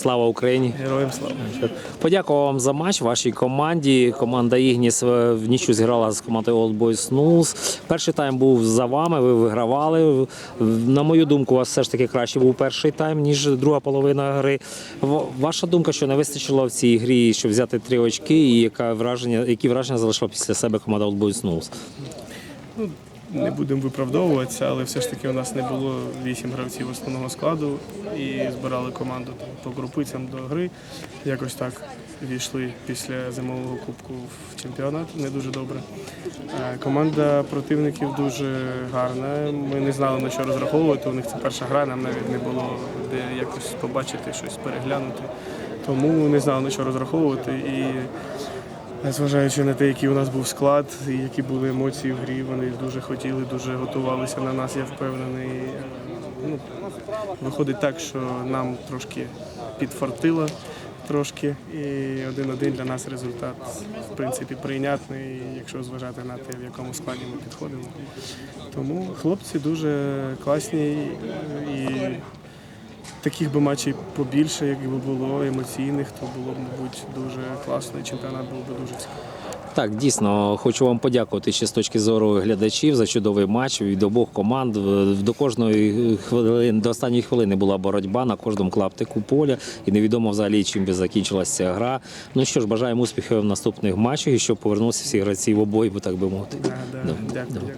Слава Україні! Героям слава. Подякував вам за матч вашій команді. Команда Ігніс е, в нічу зіграла з командою Old Boys Snooze. Перший тайм був за вами, ви вигравали. На мою думку, у вас все ж таки краще був перший тайм, ніж друга половина гри. Ваша думка, що не вистачило в цій грі, щоб взяти три очки, і яка враження, які враження залишила після себе команда Old Boys Snooze? Не будемо виправдовуватися, але все ж таки у нас не було вісім гравців основного складу і збирали команду по групицям до гри. Якось так війшли після зимового кубку в чемпіонат не дуже добре. Е, Команда противників дуже гарна. Ми не знали на що розраховувати. У них це перша гра, нам навіть не було де якось побачити щось переглянути. Тому не знали на що розраховувати. І Зважаючи на те, який у нас був склад і які були емоції в грі, вони дуже хотіли, дуже готувалися на нас, я впевнений. Ну, виходить так, що нам трошки підфартило трошки, і один-один для нас результат в принципі прийнятний, якщо зважати на те, в якому складі ми підходимо. Тому хлопці дуже класні і таких би матчів побільше, якби було емоційних, то було б, мабуть, дуже класно, і чемпіонат був би дуже цікавий. Так, дійсно, хочу вам подякувати ще з точки зору глядачів за чудовий матч від обох команд. До кожної хвилини, до останньої хвилини була боротьба на кожному клаптику поля, і невідомо взагалі чим би закінчилася ця гра. Ну що ж, бажаємо успіхів в наступних матчах і щоб повернувся всі гравці в обої, бо так би мовити. Да, да, Да, дякую, да. дякую.